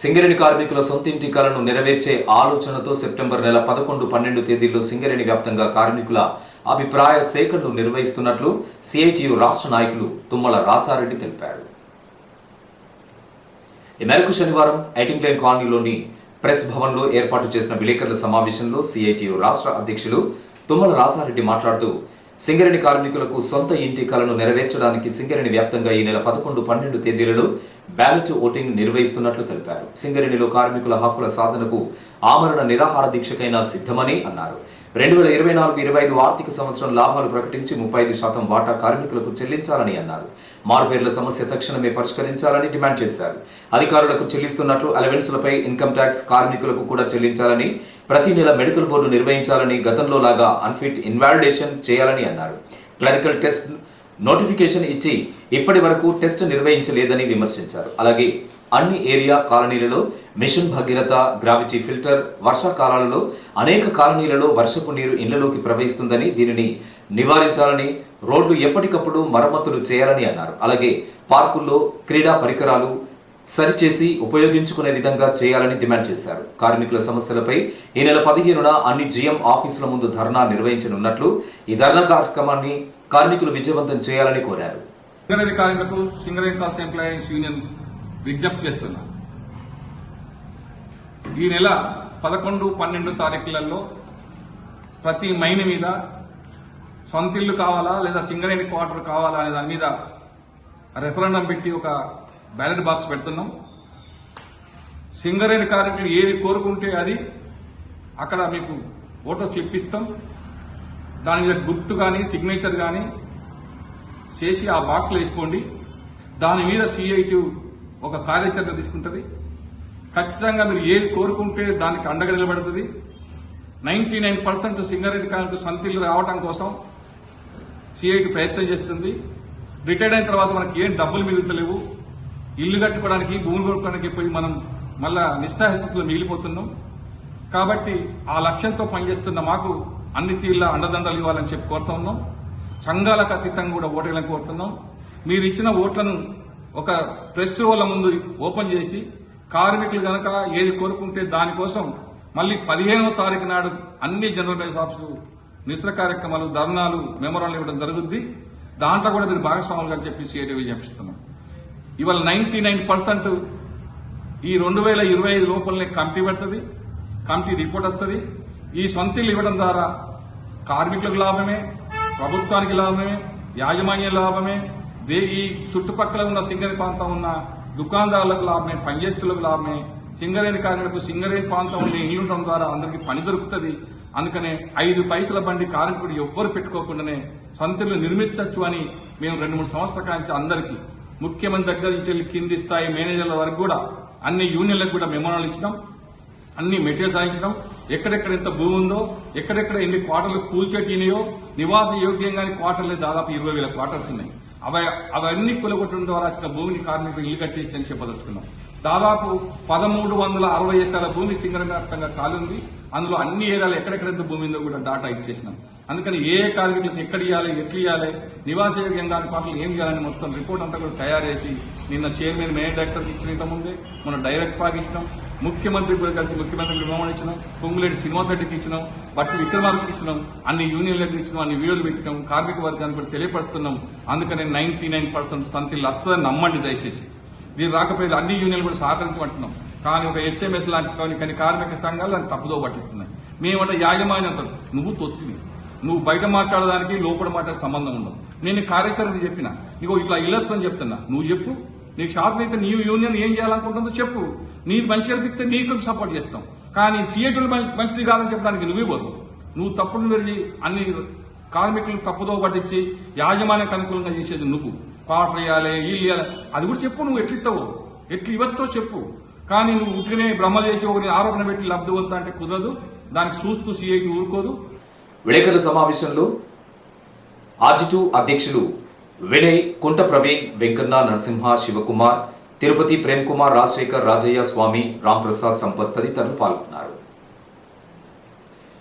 సింగరేణి కార్మికుల సొంతింటి కలను నెరవేర్చే ఆలోచనతో సెప్టెంబర్ నెల పదకొండు పన్నెండు తేదీల్లో సింగరేణి వ్యాప్తంగా కార్మికుల అభిప్రాయ సేకరణలు నిర్వహిస్తున్నట్లు సిఐటియు రాష్ట్ర నాయకులు తుమ్మల రాసారెడ్డి తెలిపారు. ఈ మేరకు శనివారం ఎయిటింగ్ లైన్ కాలనీలోని ప్రెస్ భవన్లో ఏర్పాటు చేసిన విలేకరుల సమావేశంలో సిఐటియు రాష్ట్ర అధ్యక్షులు తుమ్మల రాసారెడ్డి మాట్లాడుతూ సింగరేణి కార్మికులకు సొంత ఇంటి కలను నెరవేర్చడానికి సింగరేణి వ్యాప్తంగా ఈ నెల పదకొండు పన్నెండు తేదీలలో బ్యాలెట్ ఓటింగ్ నిర్వహిస్తున్నట్లు తెలిపారు. సింగరేణిలో కార్మికుల హక్కుల సాధనకు ఆమరణ నిరాహార దీక్షకైనా సిద్ధమని అన్నారు. రెండు వేల ఇరవై నాలుగు ఇరవై ఐదు ఆర్థిక సంవత్సరం లాభాలు ప్రకటించి ముప్పై ఐదు శాతం వాటా కార్మికులకు చెల్లించాలని అన్నారు. మారుపేర్ల సమస్య తక్షణమే పరిష్కరించాలని డిమాండ్ చేశారు. అధికారులకు చెల్లిస్తున్నట్లు అలవెన్స్లపై ఇన్కమ్ ట్యాక్స్ కార్మికులకు కూడా చెల్లించాలని ప్రతి నెల మెడికల్ బోర్డు నిర్వహించాలని గతంలో లాగా అన్ఫిట్ ఇన్వాలిడేషన్ చేయాలని అన్నారు. క్లరికల్ టెస్ట్ నోటిఫికేషన్ ఇచ్చి ఇప్పటి వరకు టెస్ట్ నిర్వహించలేదని విమర్శించారు. అలాగే అన్ని ఏరియా కాలనీలలో మిషన్ భగీరథ గ్రావిటీ ఫిల్టర్ వర్షాకాలాలలో అనేక కాలనీలలో వర్షపు నీరు ఇళ్ళలోకి ప్రవహిస్తుందని దీనిని నివారించాలని రోడ్లు ఎప్పటికప్పుడు మరమ్మతులు చేయాలని అన్నారు. అలాగే పార్కుల్లో క్రీడా పరికరాలు సరిచేసి ఉపయోగించుకునే విధంగా చేయాలని డిమాండ్ చేశారు. కార్మికుల సమస్యలపై ఈ నెల పదిహేనున అన్ని జీఎం ఆఫీసుల ముందు ధర్నా నిర్వహించనున్నట్లు ఈ ధర్నా కార్యక్రమాన్ని కార్మికులు విజయవంతం చేయాలని కోరారు. సింగరేణి కార్మికులకు సింగరేణి కాస్ట్ ఎంప్లాయీస్ యూనియన్ విజ్ఞప్తి చేస్తున్నా ఈ నెల పదకొండు పన్నెండు తారీఖులలో ప్రతి మైన్ మీద సొంతిల్లు కావాలా లేదా సింగరేణి క్వార్టర్ కావాలా అనే దాని మీద రెఫరెండం పెట్టి ఒక బ్యాలెట్ బాక్స్ పెడుతున్నాం. సింగరేణి కార్మికులు ఏది కోరుకుంటే అది అక్కడ మీకు ఓటో చెప్పిస్తాం. దాని మీద గుర్తు కానీ సిగ్నేచర్ కానీ చేసి ఆ బాక్స్లో వేసుకోండి. దాని మీద సిఐటి ఒక కార్యాచరణ తీసుకుంటుంది. ఖచ్చితంగా మీరు ఏది కోరుకుంటే దానికి అండగా నిలబడుతుంది. నైంటీ నైన్ పర్సెంట్ సింగరేణి కార్మికులు సంతిల్లు రావడం కోసం సిఐటి ప్రయత్నం చేస్తుంది. రిటైర్డ్ అయిన తర్వాత మనకి ఏం డబ్బులు మిగులుతలేవు. ఇల్లు కట్టుకోవడానికి భూములు కొనుక్కోవడానికి పోయి మనం మళ్ళా నిస్సాహితులు మిగిలిపోతున్నాం. కాబట్టి ఆ లక్ష్యంతో పనిచేస్తున్న మాకు అన్ని తీర్లా అండదండలు ఇవ్వాలని చెప్పి కోరుతా ఉన్నాం. సంఘాలకు అతీతంగా కూడా ఓటేయాలని కోరుతున్నాం. మీరు ఇచ్చిన ఓట్లను ఒక ప్రెస్ వాళ్ళ ముందు ఓపెన్ చేసి కార్మికులు గనక ఏది కోరుకుంటే దానికోసం మళ్ళీ పదిహేనవ తారీఖు నాడు అన్ని జనరల్ రైస్ ఆఫీసులు కార్యక్రమాలు ధర్నాలు మెమోరాలు ఇవ్వడం జరుగుద్ది. దాంట్లో కూడా మీరు భాగస్వాములుగా చెప్పి సిఐటి చెప్పిస్తున్నాం ఇవాళ నైన్టీ నైన్ పర్సెంట్ ఈ రెండు వేల ఇరవై ఐదు లోపలనే కమిటీ పెడుతుంది కమిటీ రిపోర్ట్ వస్తుంది. ఈ సొంతిల్లు ఇవ్వడం ద్వారా కార్మికులకు లాభమే ప్రభుత్వానికి లాభమే యాజమాన్య లాభమే దే ఈ చుట్టుపక్కల ఉన్న సింగరేణి ప్రాంతం ఉన్న దుకాణదారులకు లాభమే పనిచేస్తులకు లాభమే సింగరేణి కార్మికులకు సింగరేణి ప్రాంతంలో ఇల్లు ఉండడం ద్వారా అందరికీ పని దొరుకుతుంది. అందుకనే ఐదు పైసల బండి కార్మికుడు ఎవ్వరు పెట్టుకోకుండానే సొంతిల్లు నిర్మించవచ్చు అని మేము రెండు మూడు సంవత్సరాల కాంచి అందరికీ ముఖ్యమంత్రి దగ్గర నుంచి కింది స్థాయి మేనేజర్ల వరకు కూడా అన్ని యూనియన్లకు కూడా మెమోరాలు ఇచ్చినాం. అన్ని మెటీరియల్ సాధించడం ఎక్కడెక్కడ ఎంత భూమి ఉందో ఎక్కడెక్కడ ఎన్ని క్వార్టర్లు కూల్చెట్టినాయో నివాస యోగ్యంగానే క్వార్టర్లు దాదాపు ఇరవై వేల క్వార్టర్స్ ఉన్నాయి. అవి అవన్నీ కూలగొట్టడం ద్వారా వచ్చిన భూమిని కార్మికులు ఇల్లు కట్టించని చెప్పదలుచుకున్నాం. దాదాపు పదమూడు వందల అరవై ఎకరాల భూమి సింగరం వ్యాప్తంగా ఖాళీ ఉంది. అందులో అన్ని ఏరియాలు ఎక్కడెక్కడ ఎంత భూమి ఉందో కూడా డాటా ఇచ్చేసినాం. అందుకని ఏ కార్మికులకు ఎక్కడ ఇవ్వాలి ఎట్లు ఇవ్వాలి నివాస యోగ్యంగా పాటలు ఏం చేయాలని మొత్తం రిపోర్ట్ అంతా కూడా తయారు చేసి నిన్న చైర్మన్ మేయర్ డైరెక్టర్కి ఇచ్చిన ముందే మన డైరెక్ట్ పాకి ఇచ్చినాం. ముఖ్యమంత్రి కూడా కలిసి ముఖ్యమంత్రికి విమోహం ఇచ్చినాం. పొంగులేటి శ్రీనివాస్ రెడ్డికి ఇచ్చినాం. బట్టి విక్రమార్కి ఇచ్చినాం. అన్ని యూనియన్లకు ఇచ్చినాం. అన్ని వీడియోలు పెట్టినాం. కార్మిక వర్గాన్ని కూడా తెలియపరుస్తున్నాం. అందుకనే నైన్టీ నైన్ పర్సెంట్ సంతిల్ వస్తుందని నమ్మండి దయచేసి. వీరు రాకపోయినా అన్ని యూనియన్లు కూడా సహకరించమంటున్నాం. కానీ ఒక హెచ్ఎంఎస్ లాంటి కానీ కానీ కార్మిక సంఘాలు దాన్ని తప్పుదో పట్టిస్తున్నాయి. మేమంటే యాజమాన్యం నువ్వు తొత్తివి. నువ్వు బయట మాట్లాడడానికి లోపల మాట్లాడే సంబంధం ఉండదు. నేను కార్యాచరణ చెప్పిన. నీకు ఇట్లా ఇల్లొద్దని చెప్తున్నా. నువ్వు చెప్పు. నీకు శాతం అయితే నీ యూనియన్ ఏం చేయాలనుకుంటుందో చెప్పు. నీది మంచి అనిపిస్తే నీకు సపోర్ట్ చేస్తాం. కానీ సీఎటులు మంచిది కాదని చెప్పడానికి నువ్వే పోదు. నువ్వు తప్పుడు వెళ్ళి అన్ని కార్మికులు తప్పుదో పట్టించి యాజమాన్యానికి అనుకూలంగా చేసేది నువ్వు. క్వార్టర్ ఇవ్వాలి ఇల్లు వేయాలి అది కూడా చెప్పు నువ్వు ఎట్లిస్తావు ఎట్లు ఇవ్వచ్చో చెప్పు. కానీ నువ్వు ఉట్టినే బ్రహ్మ చేసి ఒకరి ఆరోపణ పెట్టి లబ్ధి పొందుతా అంటే కుదరదు. దానికి చూస్తూ సీఐకి ఊరుకోదు. విలేకరుల సమావేశంలో ఆర్జిటు అధ్యక్షులు వినయ్ కుంట ప్రవీణ్ వెంకన్న నరసింహ శివకుమార్ తిరుపతి ప్రేమ్ కుమార్ రాజశేఖర్ రాజయ్య స్వామి రాంప్రసాద్ సంపత్ తదితరులు పాల్గొన్నారు.